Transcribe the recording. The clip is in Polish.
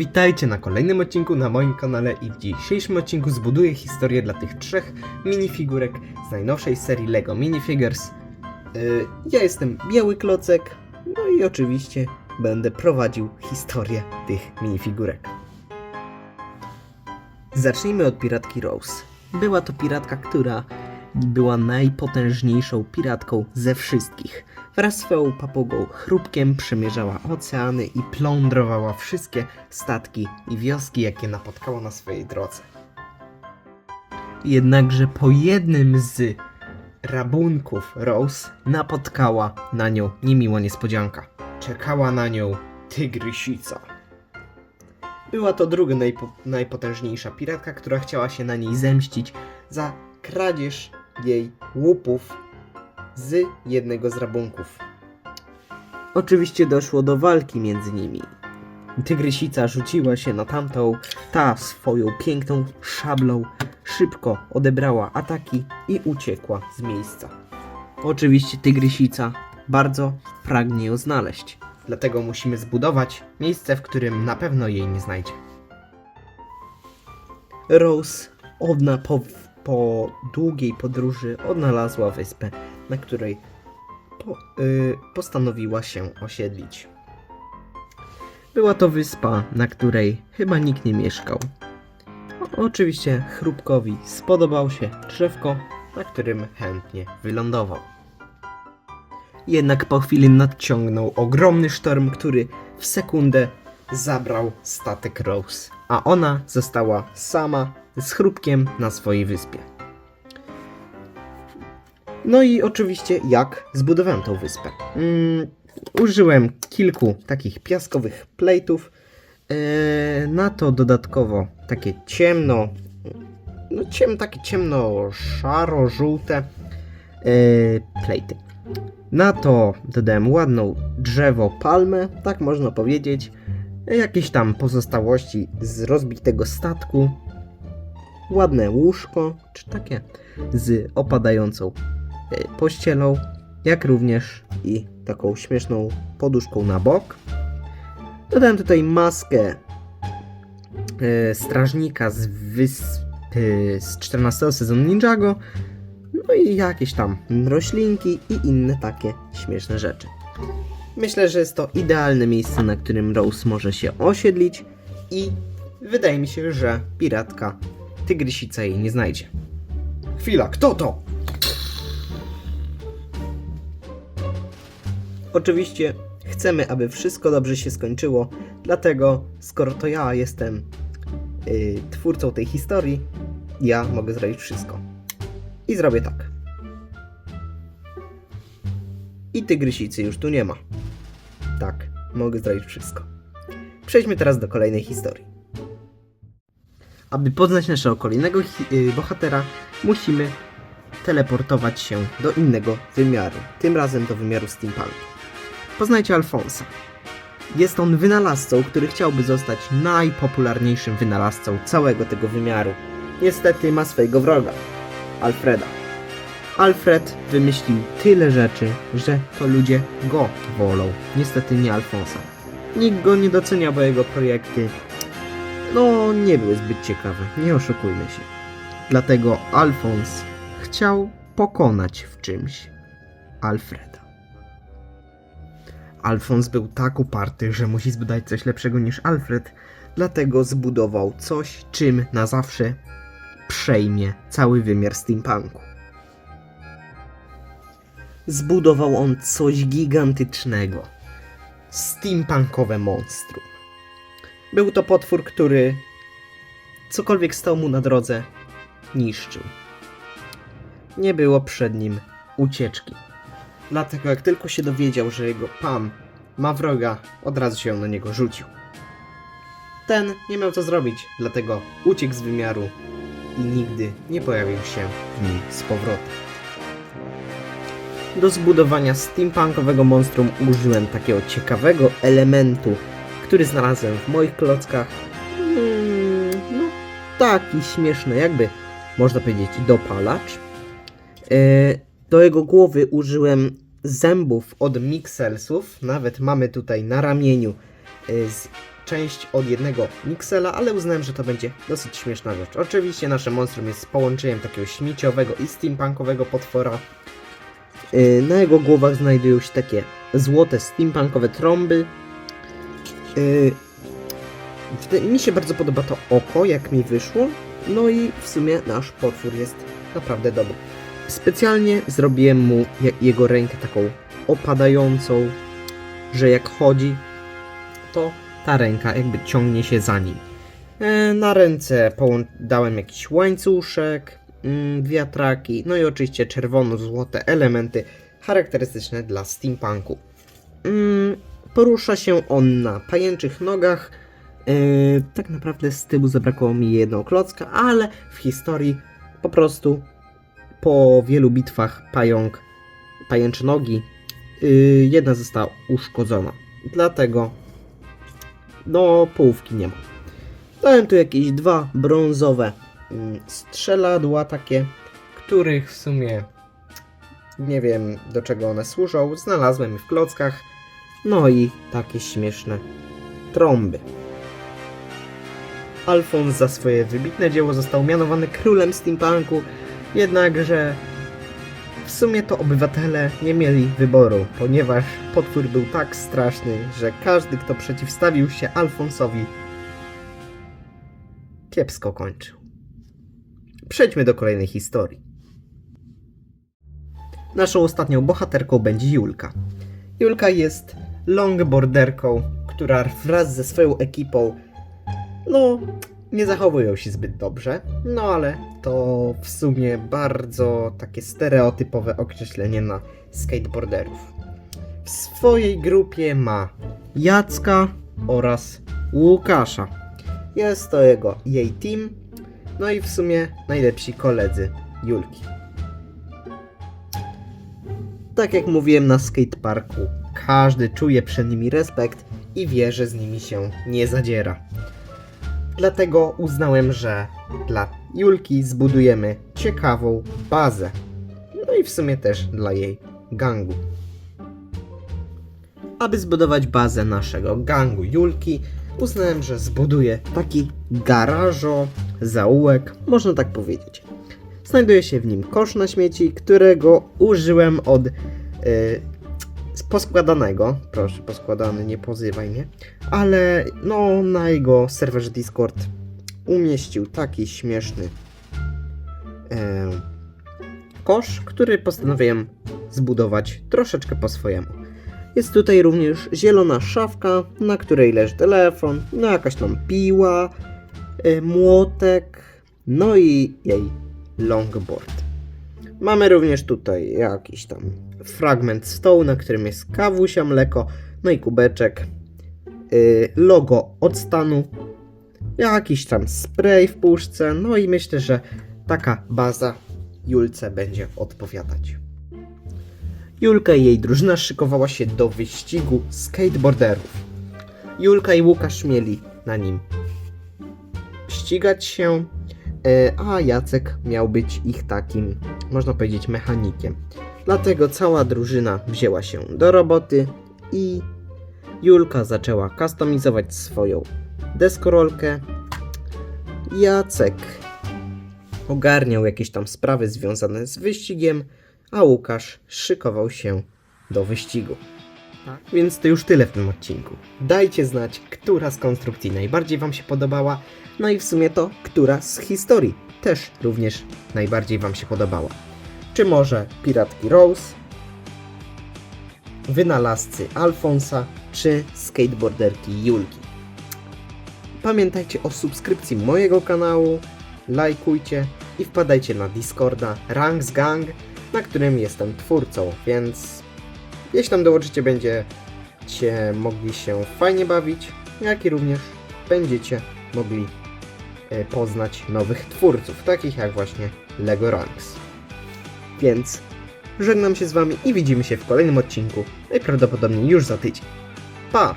Witajcie na kolejnym odcinku na moim kanale i w dzisiejszym odcinku zbuduję historię dla tych trzech minifigurek z najnowszej serii LEGO Minifigures. Yy, ja jestem Biały Klocek, no i oczywiście będę prowadził historię tych minifigurek. Zacznijmy od piratki Rose. Była to piratka, która była najpotężniejszą piratką ze wszystkich. Wraz z swoją papugą chrupkiem przemierzała oceany i plądrowała wszystkie statki i wioski, jakie napotkała na swojej drodze. Jednakże po jednym z rabunków Rose napotkała na nią niemiła niespodzianka. Czekała na nią tygrysica. Była to druga najpo- najpotężniejsza piratka, która chciała się na niej zemścić za kradzież jej łupów z jednego z rabunków. Oczywiście doszło do walki między nimi. Tygrysica rzuciła się na tamtą, ta swoją piękną szablą szybko odebrała ataki i uciekła z miejsca. Oczywiście tygrysica bardzo pragnie ją znaleźć, dlatego musimy zbudować miejsce, w którym na pewno jej nie znajdzie. Rose odna po, po długiej podróży odnalazła wyspę, na której po, y, postanowiła się osiedlić. Była to wyspa, na której chyba nikt nie mieszkał. Oczywiście chrupkowi spodobał się drzewko, na którym chętnie wylądował. Jednak po chwili nadciągnął ogromny sztorm, który w sekundę zabrał statek Rose, a ona została sama z chrupkiem na swojej wyspie. No i oczywiście jak zbudowałem tą wyspę. Mm, użyłem kilku takich piaskowych plejtów. E, na to dodatkowo takie ciemno, no ciem, takie ciemno-szaro-żółte e, plejty. Na to dodałem ładną drzewo palmę, tak można powiedzieć. E, Jakieś tam pozostałości z rozbitego statku. Ładne łóżko, czy takie z opadającą e, pościelą, jak również i taką śmieszną poduszką na bok. Dodałem tutaj maskę e, strażnika z wyspy z 14 sezonu Ninjago. No i jakieś tam roślinki i inne takie śmieszne rzeczy. Myślę, że jest to idealne miejsce, na którym Rose może się osiedlić i wydaje mi się, że piratka tygrysica jej nie znajdzie. Chwila, kto to? Oczywiście chcemy, aby wszystko dobrze się skończyło, dlatego skoro to ja jestem yy, twórcą tej historii, ja mogę zrobić wszystko. I zrobię tak. I tygrysicy już tu nie ma. Tak, mogę zrobić wszystko. Przejdźmy teraz do kolejnej historii. Aby poznać naszego kolejnego yy, bohatera, musimy teleportować się do innego wymiaru, tym razem do wymiaru steampunku. Poznajcie Alfonsa. Jest on wynalazcą, który chciałby zostać najpopularniejszym wynalazcą całego tego wymiaru. Niestety ma swojego wroga, Alfreda. Alfred wymyślił tyle rzeczy, że to ludzie go wolą. Niestety nie Alfonsa. Nikt go nie docenia, bo jego projekty no nie były zbyt ciekawe, nie oszukujmy się. Dlatego Alfons chciał pokonać w czymś Alfreda. Alfons był tak uparty, że musi zbudować coś lepszego niż Alfred, dlatego zbudował coś, czym na zawsze przejmie cały wymiar steampunku. Zbudował on coś gigantycznego. Steampunkowe monstrum. Był to potwór, który cokolwiek stał mu na drodze, niszczył. Nie było przed nim ucieczki. Dlatego jak tylko się dowiedział, że jego pan ma wroga, od razu się na niego rzucił. Ten nie miał co zrobić, dlatego uciekł z wymiaru i nigdy nie pojawił się w nim z powrotem. Do zbudowania steampunkowego monstrum użyłem takiego ciekawego elementu, który znalazłem w moich klockach. Mm, no, taki śmieszny, jakby można powiedzieć, dopalacz. E, do jego głowy użyłem zębów od Mixelsów. Nawet mamy tutaj na ramieniu e, część od jednego Mixela, ale uznałem, że to będzie dosyć śmieszna rzecz. Oczywiście nasze monstrum jest połączeniem takiego śmieciowego i steampunkowego potwora. Yy, Na jego głowach znajdują się takie złote steampunkowe trąby. Yy, Mi się bardzo podoba to oko, jak mi wyszło. No i w sumie nasz potwór jest naprawdę dobry. Specjalnie zrobiłem mu je- jego rękę taką opadającą, że jak chodzi, to ta ręka jakby ciągnie się za nim. E, Na ręce dałem jakiś łańcuszek, mm, wiatraki, no i oczywiście czerwono-złote elementy charakterystyczne dla steampunku. Porusza się on na pajęczych nogach. E, tak naprawdę z tyłu zabrakło mi jedną klocka, ale w historii po prostu po wielu bitwach pająk, pajęcze nogi, yy, jedna została uszkodzona. Dlatego no połówki nie ma. Dałem tu jakieś dwa brązowe mm, strzeladła takie, których w sumie nie wiem do czego one służą. Znalazłem je w klockach. No i takie śmieszne trąby. Alfons za swoje wybitne dzieło został mianowany królem steampunku, jednakże w sumie to obywatele nie mieli wyboru, ponieważ potwór był tak straszny, że każdy, kto przeciwstawił się Alfonsowi, kiepsko kończył. Przejdźmy do kolejnej historii. Naszą ostatnią bohaterką będzie Julka. Julka jest longboarderką, która wraz ze swoją ekipą, no, nie zachowują się zbyt dobrze, no ale to w sumie bardzo takie stereotypowe określenie na skateboarderów. W swojej grupie ma Jacka oraz Łukasza. Jest to jego jej team, no i w sumie najlepsi koledzy Julki. Tak jak mówiłem na skateparku, każdy czuje przed nimi respekt i wie, że z nimi się nie zadziera. Dlatego uznałem, że dla Julki zbudujemy ciekawą bazę. No i w sumie też dla jej gangu. Aby zbudować bazę naszego gangu Julki, uznałem, że zbuduję taki garażo, zaułek, można tak powiedzieć. Znajduje się w nim kosz na śmieci, którego użyłem od yy, poskładanego. Proszę, poskładany, nie pozywaj mnie. Ale no, na jego serwerze Discord umieścił taki śmieszny e, kosz, który postanowiłem zbudować troszeczkę po swojemu. Jest tutaj również zielona szafka, na której leży telefon, no jakaś tam piła, e, młotek, no i jej longboard. Mamy również tutaj jakiś tam fragment stołu, na którym jest kawusia, mleko, no i kubeczek, y, logo od stanu, jakiś tam spray w puszce, no i myślę, że taka baza Julce będzie odpowiadać. Julka i jej drużyna szykowała się do wyścigu skateboarderów. Julka i Łukasz mieli na nim ścigać się, e, a Jacek miał być ich takim, można powiedzieć, mechanikiem. Dlatego cała drużyna wzięła się do roboty i Julka zaczęła kustomizować swoją deskorolkę. Jacek ogarniał jakieś tam sprawy związane z wyścigiem, a Łukasz szykował się do wyścigu. Więc to już tyle w tym odcinku. Dajcie znać, która z konstrukcji najbardziej Wam się podobała, no i w sumie to, która z historii też również najbardziej Wam się podobała. Czy może piratki Rose, wynalazcy Alfonsa, czy skateboarderki Julki. Pamiętajcie o subskrypcji mojego kanału, lajkujcie i wpadajcie na Discorda Ranks Gang, na którym jestem twórcą, więc jeśli tam dołączycie, będziecie mogli się fajnie bawić, jak i również będziecie mogli e, poznać nowych twórców, takich jak właśnie LEGO Ranks. Więc żegnam się z Wami i widzimy się w kolejnym odcinku, najprawdopodobniej już za tydzień. Pa!